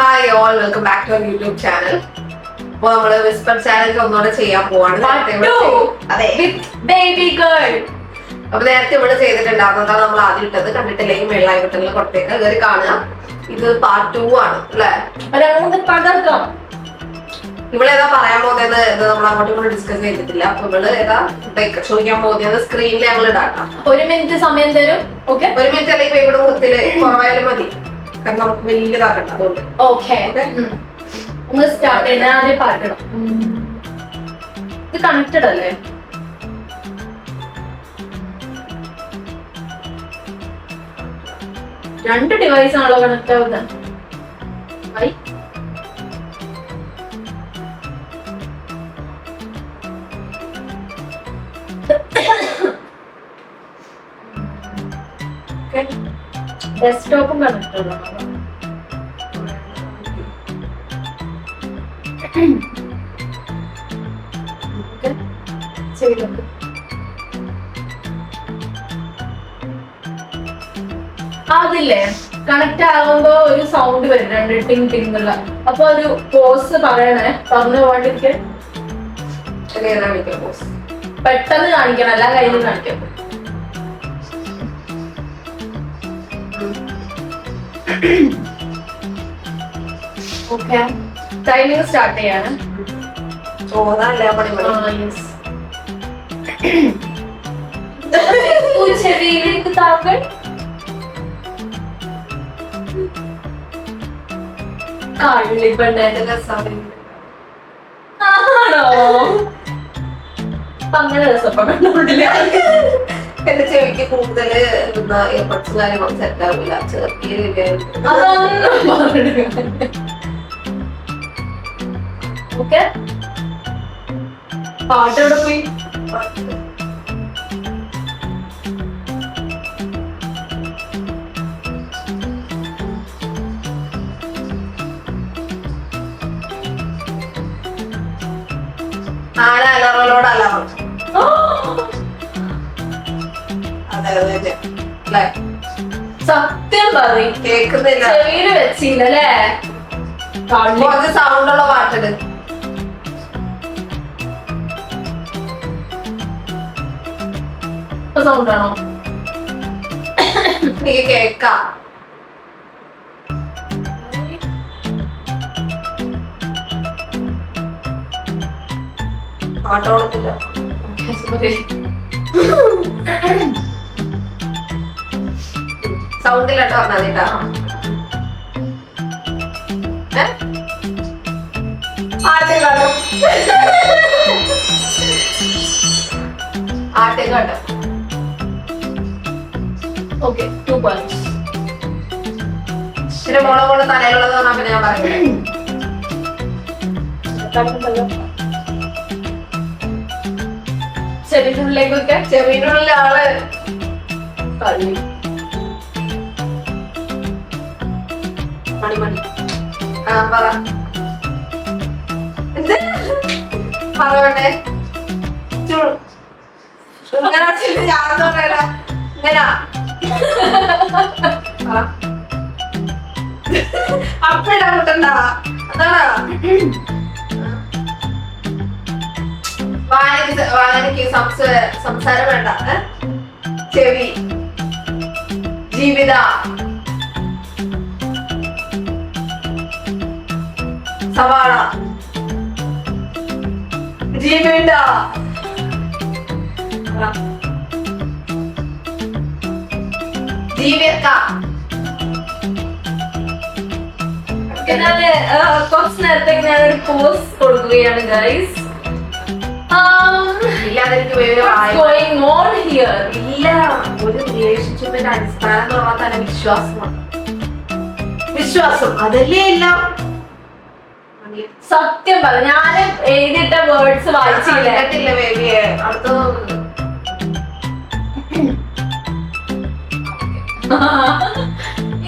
Hi all welcome back to YouTube channel അപ്പൊ നമ്മൾ Whisper channel ഒന്നുകൂടെ ചെയ്യാൻ പോവാണ്. ബേബി ഗേൾ അപ്പൊ നേരത്തെ ഇവിടെ ചെയ്തിട്ടുണ്ടായിരുന്നതാണ് നമ്മൾ ആദ്യം ഇട്ടത്. കണ്ടിട്ടില്ലെങ്കിൽ വെള്ളായി ബട്ടണിൽ കൊടുത്തേക്ക് കയറി കാണുക. ഇത് പാർട്ട് ടു ആണ് അല്ലേ? പകർക്കാം ഇവിടെ ഏതാ പറയാൻ പോകുന്നത് ഇത് നമ്മൾ അങ്ങോട്ടും ഇങ്ങോട്ടും ഡിസ്കസ് ചെയ്തിട്ടില്ല. അപ്പൊ ഇവൾ ഏതാ? ചോദിക്കാൻ പോകുന്നത് സ്ക്രീനിൽ ഞങ്ങൾ ഇടാട്ടോ ഒരു മിനിറ്റ് സമയം തരും. ഓക്കെ ഒരു മിനിറ്റ് അല്ലെങ്കിൽ ഇവിടെ വൃത്തിയിൽ കുറവായാലും മതി. കാരണം നമുക്ക് വലിയതാക്കണ്ട അതുകൊണ്ട്. ഓക്കെ ഒന്ന് സ്റ്റാർട്ട് ആദ്യം ഇത് കണക്റ്റഡ് അല്ലേ? രണ്ട് ഡിവൈസ് ആണല്ലോ കണക്ട് ആവുന്നത് ഡെസ്ക്ടോപ്പും ചെയ്തു അതില്ലേ? കണക്ട് ആകുമ്പോ ഒരു സൗണ്ട് വരും. രണ്ട് ടിങ് ടിങ് എന്നുള്ള. അപ്പൊ ഒരു പോസ് പറയണേ. പറഞ്ഞു പോകാണ്ടിരിക്കാൻ പോസ് പെട്ടെന്ന് കാണിക്കണം. എല്ലാം കയ്യിൽ കാണിക്കാം. ഓക്കെ ടൈമിംഗ് സ്റ്റാർട്ട് ചെയ്യാണ്. ചോദല്ലേ ചെവിയിലേക്ക് താങ്കൾ. കള്ളിപ്പെണ്ണേ എന്ത് ആണോ? അപ്പൊ അങ്ങനെ രസപ്പെടണ്ടില്ല എന്റെ ചെവിക്ക് കൂടുതൽ എന്താ എയർപോർട്സ് കാര്യങ്ങളും സെറ്റ് ആവില്ല. ചെറിയ അതൊന്നും ഓക്കെ. പാട്ട് എവിടെ പോയി? ആന അലറലോട് അലറും അല്ലേ സത്യം പറയും. കേക്കുന്നില്ല. ചെവിയിൽ വെച്ചില്ലല്ലേ കുറച്ച് സൗണ്ട് ഉള്ള പാട്ടിട് സൗണ്ട് ആണോ? എനിക്ക് കേക്കാം. പാട്ടോളത്തില്ല സൗണ്ടിലോട്ട് പറഞ്ഞാൽ കേട്ടാ? ആട്ടുകാട്ടം ആട്ടുകാട്ടം ഓക്കെ ടു പോയിന്റ്സ് പിന്നെ മോളെ മോളെ തലയിലുള്ളത് പറഞ്ഞാൽ പിന്നെ ഞാൻ പറയുന്നത് ചെവിനുള്ളിലേക്കൊക്കെ ചെവിനുള്ള ആൾ കള്ളി മണി മണി ആ പറ. പറയണ്ടേ ഇങ്ങനെ ഞാൻ പറയല? ഇങ്ങനെ. അപ്പഴാ കിട്ടണ്ട അതാണോ? വായനക്ക് വായനക്ക് സംസാര വേണ്ട? ചെവി. ജീവിത. സവാള. ജീവിത ജീവിക്ക ഞാൻ കുറച്ച് നേരത്തേക്ക് ഞാനൊരു പോസ് കൊടുക്കുകയാണ് ഗൈസ് എന്ന് പറഞ്ഞാൽ വിശ്വാസം. അതല്ലേ എല്ലാം? സത്യം പറ ഞാൻ എഴുതിയിട്ട വേർഡ്സ് വായിച്ചില്ല?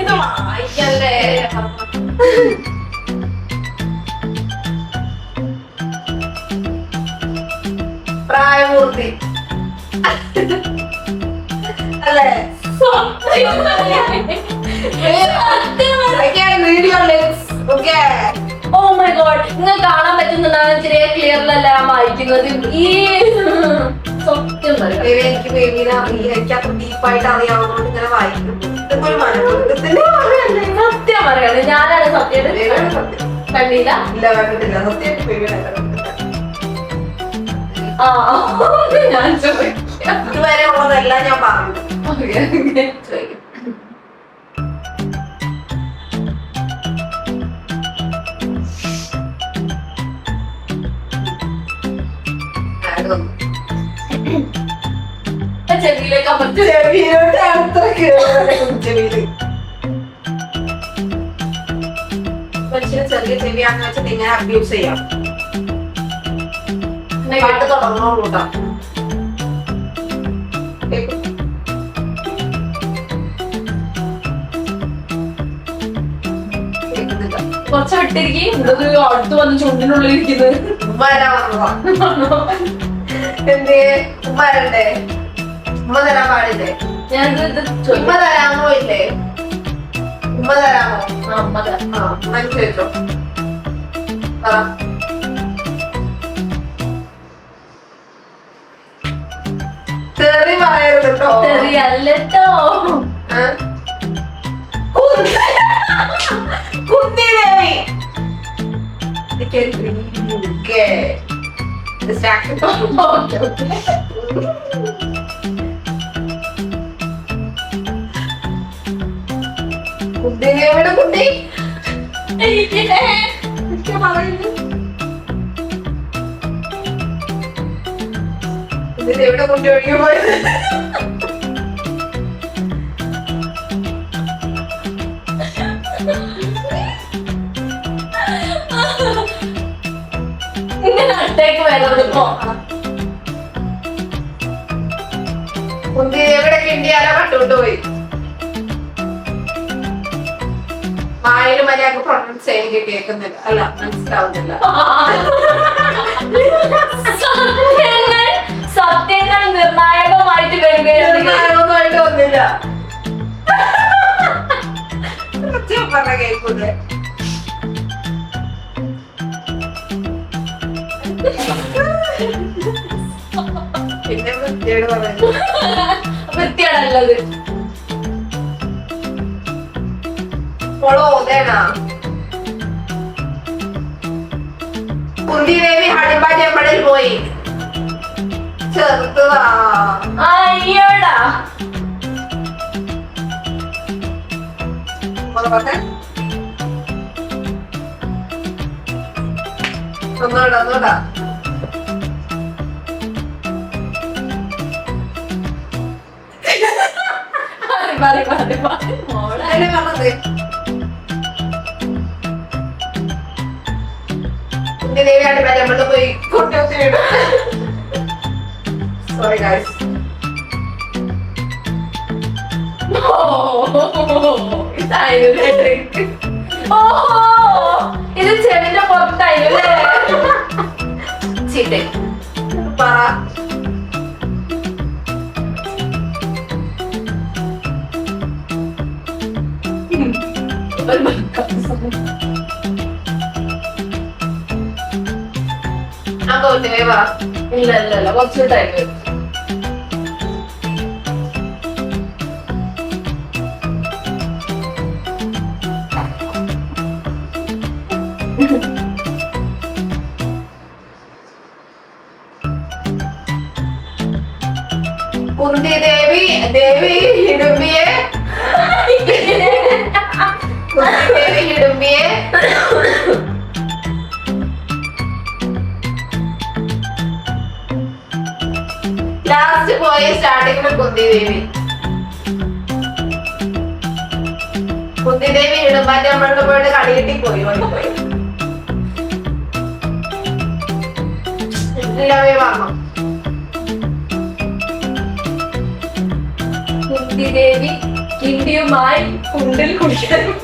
ഇത് വായിക്കല്ലേ? പ്രായപൂർത്തി അല്ലേ? സത്യം പറ. സത്യം ഓ മൈ ഗോഡ് നിങ്ങൾ കാണാൻ പറ്റുന്നുണ്ടാകുന്ന ചെറിയ ക്ലിയറിലല്ല ഞാൻ വായിക്കുന്നത്. ഈ സത്യം പറയാം എനിക്ക് ബേബിനെ അറിയില്ല എനിക്ക് അത്ര ഡീപ്പായിട്ട് അറിയാവുന്നതുകൊണ്ട് ഇങ്ങനെ വായിക്കും. ഇതിപ്പോ ഒരു മനഃപൂർവത്തിന്റെ പറയല്ലേ സത്യം പറയാണ് ഞാനാണ് സത്യം. സത്യം. കണ്ടില്ല? ഇല്ല കണ്ടിട്ടില്ല. കണ്ടിട്ടില്ല. ആ ഞാൻ ചോദിക്കാം. ഇതുവരെ ഉള്ളതെല്ലാം ഞാൻ പറഞ്ഞു. Okay, okay. ചോദിക്കും ചെവിയിലോട്ട് അത്ര ചെവിയിൽ. മനുഷ്യന് ചെറിയ ചെവിയാന്ന് വെച്ചിട്ട് ഇങ്ങനെ അബ്യൂസ് ചെയ്യാം. പാട്ട് കേട്ടോ. കുറച്ച് വിട്ടിരിക്കും. ഇതൊരു അടുത്ത് വന്ന് ചുണ്ടിനുള്ളിൽ ഇരിക്കുന്നത്. ഉമ്മ വരണ്ടേ? ഉമ്മ തരാൻ പാടില്ലേ? ഞാൻ ഉമ്മ തരാമോ ഇല്ലേ? ഉമ്മ തരാമോ? ആ. ആ പറ. തെറി പറയരുത് കേട്ടോ ശരിയല്ലട്ടോ ആ? കുന്തി- കുന്തി ദേവി എനിക്ക് ഡിസ്ട്രാക്ഷൻ ഓക്കെ ഓക്കെ. കുട്ടി. എവിടെ കുട്ടി ഒഴുകി പോയത്. ഇങ്ങനെ കട്ടുകൊണ്ട് പോയി വായിൽ മര്യാദ പ്രൊണൗൺസ് എനിക്ക് കേൾക്കുന്നില്ല. അല്ല മനസ്സിലാവുന്നില്ല. സത്യങ്ങൾ സത്യങ്ങൾ നിർണായകമായിട്ട് വരികയാണ്. നിർണായകമൊന്നുമായിട്ട് വന്നില്ല. പറഞ്ഞ കേൾക്കൂലേ? പിന്നെ വൃത്തിയോട് പറയുന്നു. വൃത്തിയാണല്ലത് മോൾ ഓതേണ കുന്തി ദേവി ഹടിമ്പ ടെമ്പിളിൽ പോയി ചെറുത്തതാ അയ്യോടാ ഒന്നുകൂടെ ഒന്നുകൂടെ ഒന്നുകൂടെ മാറി മാറി മാറി മോളെ അതിനെ പറഞ്ഞത് കുന്തി ദേവി ഹടിമ്പ ടെമ്പിളിൽ പോയി കുട്ടി സോറി ഗായ്സ് ഇത് ചെവിന്റെ പുറത്തായിരുന്നു ചീട്ടെ പറ. ഒരു ബക്കം. ആ തോറ്റുവേ പറ ഇല്ല ഇല്ല ഇല്ല കുറച്ച് ടൈം വരും കുന്തി ദേവി ദേവി ഹിഡുംബിയെ കുന്തി ദേവി ഹിഡുംബിയെ ലാസ്റ്റ് പോയ സ്റ്റാർട്ടിങ്ങിൽ കുന്തി ദേവി കുന്തി ദേവി ഇടുമ്പാറ്റ നമ്മളുടെ പോയിട്ട് കളിയെട്ടി പോയി പോയി. എല്ലാവരും വാങ്ങും. കുന്തി ദേവി കിണ്ടിയുമായി കുണ്ടിൽ കുടിക്കാൻ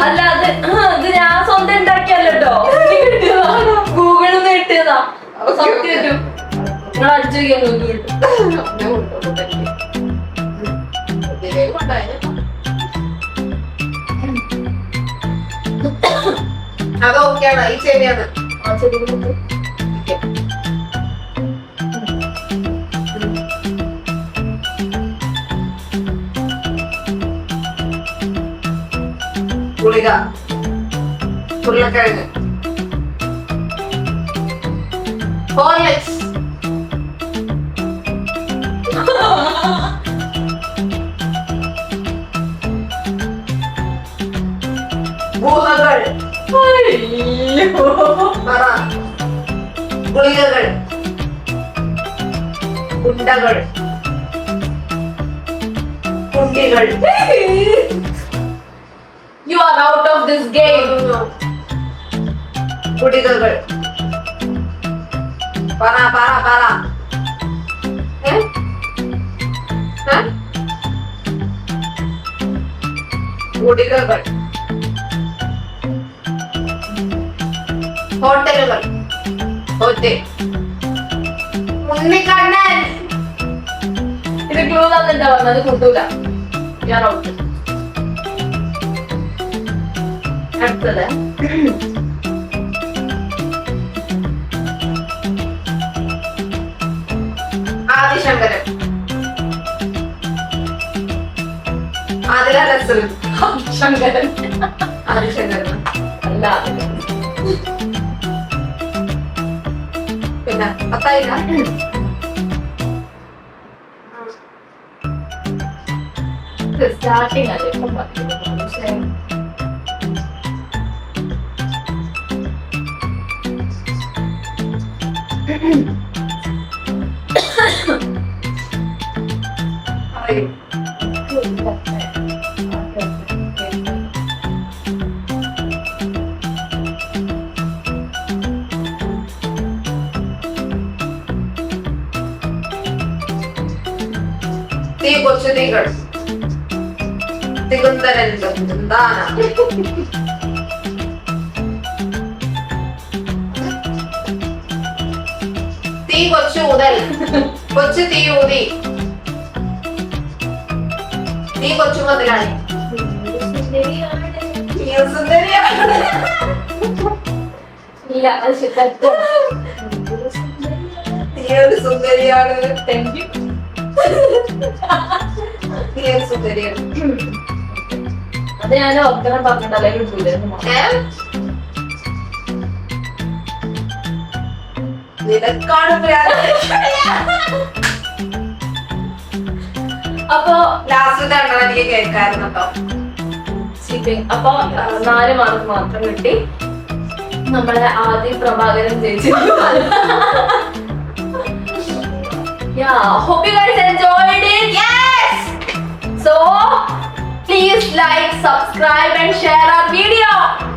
അല്ല അത് അത് ഞാൻ സ്വന്തം ഉണ്ടാക്കിയല്ലോ ഗൂഗിളിൽ നിന്ന് കിട്ടിയതാ സത്യം നിങ്ങൾ അടിച്ചു നോക്കി കിട്ടും ഞാൻ കൊണ്ടുവന്നു തന്നെ. ഇതിലേക്ക് കൊണ്ടുപോയത്. അത് ഓക്കെയാണ് ഈ ശരിയാണ് ആ ചെടി புளிகா உருளைக்கிழங்கு ஹார்லிக்ஸ் பூதங்கள் குளிகங்கள் குண்டகள் குண்டிகள் you are out of this game ഗുളികകൾ പറ പറ പറ? ഏ? ഹോട്ടലുകൾ. ഹോട്ടൽ ഉണ്ണിക്കണ്ണൻ. ഇത് ക്ലൂ തന്നിട്ടാ വന്നത് കിട്ടൂല. ഞാൻ ഔട്ട് അടുത്തത്. ആദിശങ്കരൻ. ആദില നസറുൻ ശങ്കരൻ ആദിശങ്കരൻ. അല്ല പിന്നെ പത്തായില്ല സ്റ്റാർട്ടിങ് അല്ലേ? ഇപ്പം പറയുന്നത് പക്ഷേ പറയൂ തീ തീ കൊച്ചു മുതൽ കൊച്ചു തീ ഊതി. തീ കൊച്ചു മുതലാണ് ഇല്ല അത് സുന്ദരിയാണ് സുന്ദരിയാണ് അത് ഞാൻ ഒത്തരം പറഞ്ഞിട്ടല്ലേ നിനക്കാണ് അപ്പൊ എണ്ണം എനിക്ക് കേൾക്കായിരുന്നു കേട്ടോ ചീറ്റിംഗ് അപ്പൊ നാല് മാർക്ക് മാത്രം കിട്ടി നമ്മളെ ആദ്യ പ്രഭാകരൻ ജയിച്ചു Yeah, hope you guys enjoyed it. Yes! So, please like, subscribe and share our video.